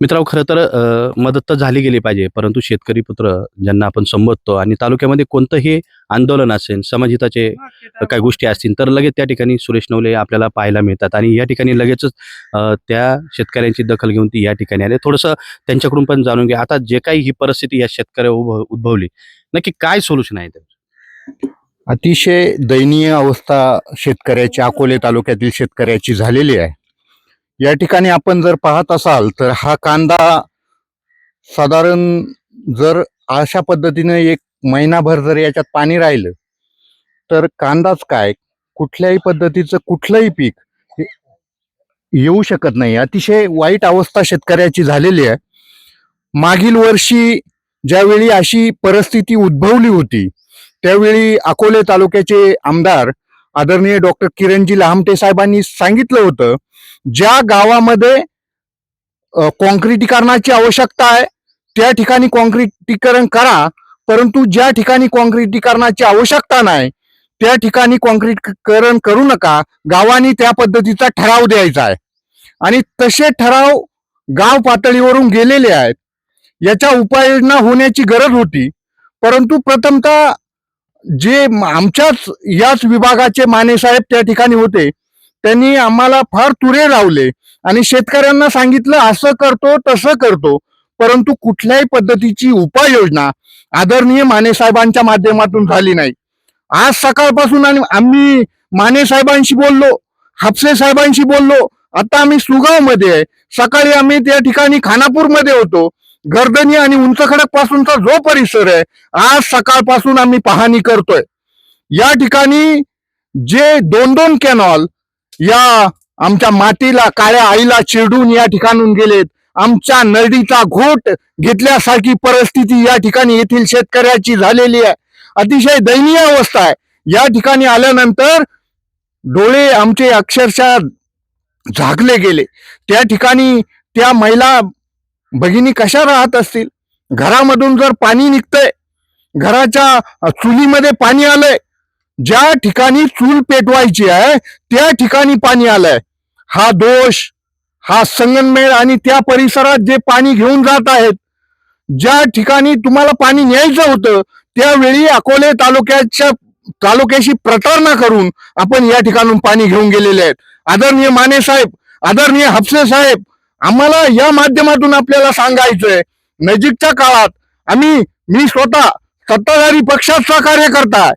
मित्रांनो खरं तर मदत तर झाली गेली पाहिजे परंतु शेतकरी पुत्र ज्यांना आपण संबोधतो आणि तालुक्यामध्ये कोणतंही आंदोलन असेल समाजहिताचे काही गोष्टी असतील तर लगेच त्या ठिकाणी सुरेश नवले आपल्याला पाहायला मिळतात आणि या ठिकाणी लगेचच त्या शेतकऱ्यांची दखल घेऊन ती या ठिकाणी आले. थोडंसं त्यांच्याकडून पण जाणून घ्या. आता जे काही ही परिस्थिती या शेतकऱ्या उभ- उद्भवली नक्की काय सोल्युशन आहे त्याचं? अतिशय दयनीय अवस्था शेतकऱ्याची अकोले तालुक्यातील शेतकऱ्याची झालेली आहे. या ठिकाणी आपण जर पाहत असाल तर हा कांदा साधारण जर अशा पद्धतीनं एक महिनाभर जर याच्यात पाणी राहिलं तर कांदाच काय? कुठल्याही पद्धतीचं कुठलंही पीक येऊ शकत नाही. अतिशय वाईट अवस्था शेतकऱ्याची झालेली आहे. मागील वर्षी ज्यावेळी अशी परिस्थिती उद्भवली होती त्यावेळी अकोले तालुक्याचे आमदार आदरणीय डॉक्टर किरणजी लहामटे साहेबांनी सांगितलं होतं ज्या गावामध्ये कॉन्क्रिटीकरणाची आवश्यकता आहे त्या ठिकाणी कॉन्क्रिटीकरण करा परंतु ज्या ठिकाणी कॉन्क्रिटीकरणाची आवश्यकता नाही त्या ठिकाणी कॉन्क्रीटकरण करू नका. गावांनी त्या पद्धतीचा ठराव द्यायचा आहे. आणि तसे ठराव गाव पातळीवरून गेलेले आहेत. याच्या उपाययोजना होण्याची गरज होती. परंतु प्रथमतः जे आमच्याच याच विभागाचे मानेसाहेब त्या ठिकाणी होते त्यांनी आम्हाला फार तुरे लावले. आणि शेतकऱ्यांना सांगितलं असं करतो तसं करतो. परंतु कुठल्याही पद्धतीची उपाययोजना आदरणीय माने साहेबांच्या माध्यमातून झाली नाही. आज सकाळपासून आणि आम्ही माने साहेबांशी बोललो हापसे साहेबांशी बोललो. आता आम्ही सुगावमध्ये आहे. सकाळी आम्ही त्या ठिकाणी खानापूरमध्ये होतो. गर्दनी आणि उंचखडक पासूनचा जो परिसर आहे आज सकाळपासून आम्ही पाहणी करतोय. या ठिकाणी जे दोन दोन कॅनॉल या आमच्या मातीला काळ्या आईला चिरडून या ठिकाणून गेलेत. आमच्या नरडीचा घोट घेतल्यासारखी परिस्थिती या ठिकाणी येथील शेतकऱ्याची झालेली आहे. अतिशय दयनीय अवस्था आहे. या ठिकाणी आल्यानंतर डोळे आमचे अक्षरशः झाकले गेले. त्या ठिकाणी त्या महिला भगिनी कशा राहत असतील? घरामधून जर पाणी निघतंय घराच्या चुलीमध्ये पाणी आलंय ज्या ठिकाणी चूल पेटवायची आहे त्या ठिकाणी पाणी आलंय. हा दोष हा संगनमेळ आणि त्या परिसरात जे पाणी घेऊन जात आहेत ज्या ठिकाणी तुम्हाला पाणी न्यायचं होतं त्यावेळी अकोले तालुक्याच्या तालुक्याशी प्रतारणा करून आपण या ठिकाणून पाणी घेऊन गेलेले आहेत. आदरणीय माने साहेब आदरणीय हापसे साहेब आम्हाला या माध्यमातून आपल्याला सांगायचंय नजीकच्या काळात आम्ही मी स्वतः सत्ताधारी पक्षाचा कार्यकर्ता आहे.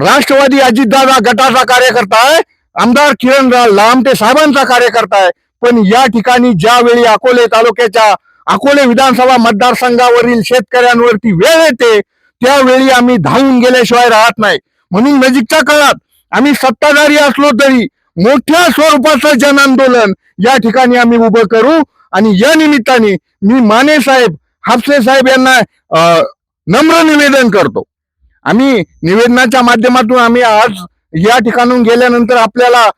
राष्ट्रवादी अजितदादा गटाचा कार्यकर्ता आहे आमदार किरण लामटे साहेबांचा कार्यकर्ता आहे. पण या ठिकाणी ज्यावेळी अकोले तालुक्याच्या अकोले विधानसभा मतदारसंघावरील शेतकऱ्यांवरती वेळ येते त्यावेळी आम्ही धावून गेल्याशिवाय राहत नाही. म्हणून नजीकच्या काळात आम्ही सत्ताधारी असलो तरी मोठ्या स्वरूपाचं जन आंदोलन या ठिकाणी आम्ही उभं करू. आणि या निमित्ताने मी माने साहेब हापसे साहेब यांना नम्र निवेदन करतो. आम्ही निवेदनाच्या माध्यमातून आम्ही आज या ठिकाणून गेल्यानंतर आपल्याला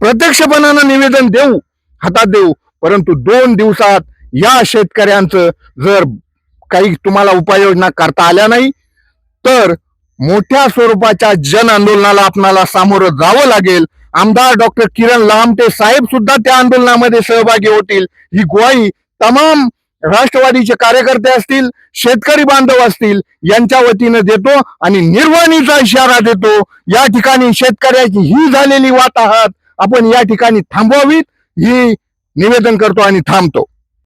प्रत्यक्षपणानं निवेदन देऊ हातात देऊ. परंतु दोन दिवसात या शेतकऱ्यांचं जर काही तुम्हाला उपाययोजना करता आल्या नाही तर मोठ्या स्वरूपाच्या जन आंदोलनाला आपणाला सामोरं जावं लागेल. आमदार डॉक्टर किरण लामटे साहेब सुद्धा त्या आंदोलनामध्ये सहभागी होतील. ही ग्वाही तमाम राष्ट्रवादीचे कार्यकर्ते असतील शेतकरी बांधव असतील यांच्या वतीनं देतो आणि निर्वाणीचा इशारा देतो. या ठिकाणी शेतकऱ्याची ही झालेली वाताहत आपण या ठिकाणी थांबवावीत ही निवेदन करतो आणि थांबतो.